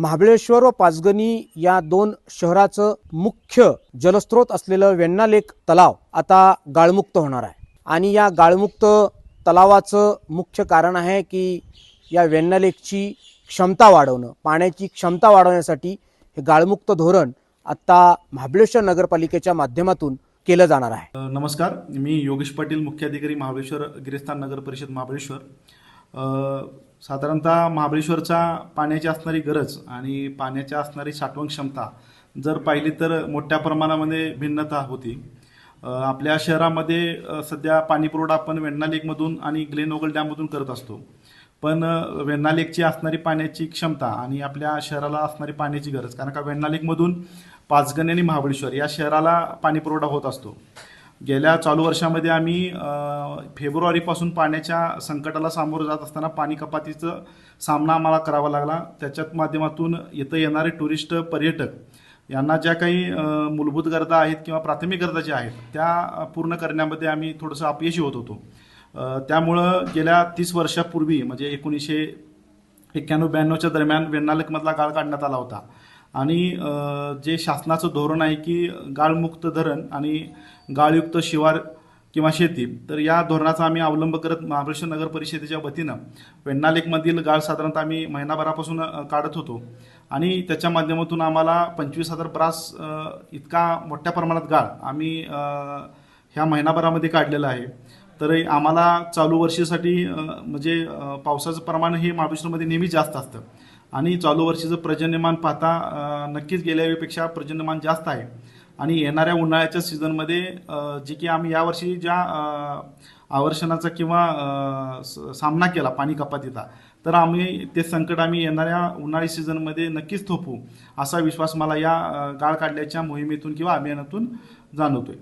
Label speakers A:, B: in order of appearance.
A: महाबळेश्वर व पाचगणी या दोन शहराचं मुख्य जलस्रोत असलेलं वेण्णालेक तलाव आता गाळमुक्त होणार आहे. आणि या गाळमुक्त तलावाचं मुख्य कारण आहे की या वेण्णालेकची क्षमता वाढवणं पाण्याची क्षमता वाढवण्यासाठी हे गाळमुक्त धोरण आता महाबळेश्वर नगरपालिकेच्या माध्यमातून केलं जाणार आहे.
B: नमस्कार. मी योगेश पाटील मुख्याधिकारी महाबळेश्वर गिरिस्थान नगर परिषद महाबळेश्वर. साधारणतः महाबळेश्वरचा पाण्याची असणारी गरज आणि पाण्याची असणारी साठवण क्षमता जर पाहिली तर मोठ्या प्रमाणामध्ये भिन्नता होती. आपल्या शहरामध्ये सध्या पाणीपुरवठा आपण वेण्णा लेकमधून आणि ग्लेन ओगल डॅममधून करत असतो. पण वेण्णालेकची वेण्णा लेकची असणारी पाण्याची क्षमता आणि आपल्या शहराला असणारी पाण्याची गरज कारण का वेण्णा लेकमधून पाचगणी आणि महाबळेश्वर या शहराला पाणीपुरवठा होत असतो. गेल्या चालू वर्षामध्ये आम्ही फेब्रुवारीपासून पाण्याच्या संकटाला सामोरं जात असताना पाणी कपातीचं सामना आम्हाला करावा लागला. त्याच्यात माध्यमातून इथं येणारे टुरिस्ट पर्यटक यांना ज्या काही मूलभूत गरजा आहेत किंवा प्राथमिक गरजा ज्या आहेत त्या पूर्ण करण्यामध्ये आम्ही थोडंसं अपयशी होत होतो. त्यामुळं गेल्या तीस वर्षापूर्वी म्हणजे एकोणीसशे एक्क्याण्णव ब्याण्णवच्या दरम्यान वेण्णालेकमधला गाळ काढण्यात आला होता. आणि जे शासनाचं धोरण आहे की गाळमुक्त धरण आणि गाळयुक्त शिवार किंवा शेती तर या धोरणाचा आम्ही अवलंब करत महाबळेश्वर नगर परिषदेच्या वतीनं वेण्णा लेकमधील गाळ साधारणतः आम्ही महिनाभरापासून काढत होतो. आणि त्याच्या माध्यमातून आम्हाला पंचवीस हजार ब्रास इतका मोठ्या प्रमाणात गाळ आम्ही ह्या महिनाभरामध्ये काढलेला आहे. तर आम्हाला चालू वर्षीसाठी म्हणजे पावसाचं प्रमाण हे महाबळेश्वरमध्ये नेहमी जास्त असतं. आणि चालू वर्षीचं पर्जन्यमान पाहता नक्कीच गेल्या वेळेपेक्षा पर्जन्यमान जास्त आहे. आणि येणाऱ्या उन्हाळ्याच्या सीझनमध्ये जे की आम्ही यावर्षी ज्या आवर्षणाचा किंवा स- सामना केला पाणी कपातीचा तर आम्ही ते संकट आम्ही येणाऱ्या उन्हाळी सीझनमध्ये नक्कीच थोपू असा विश्वास मला या गाळ काढल्याच्या मोहिमेतून किंवा अभियानातून जाणवतोय.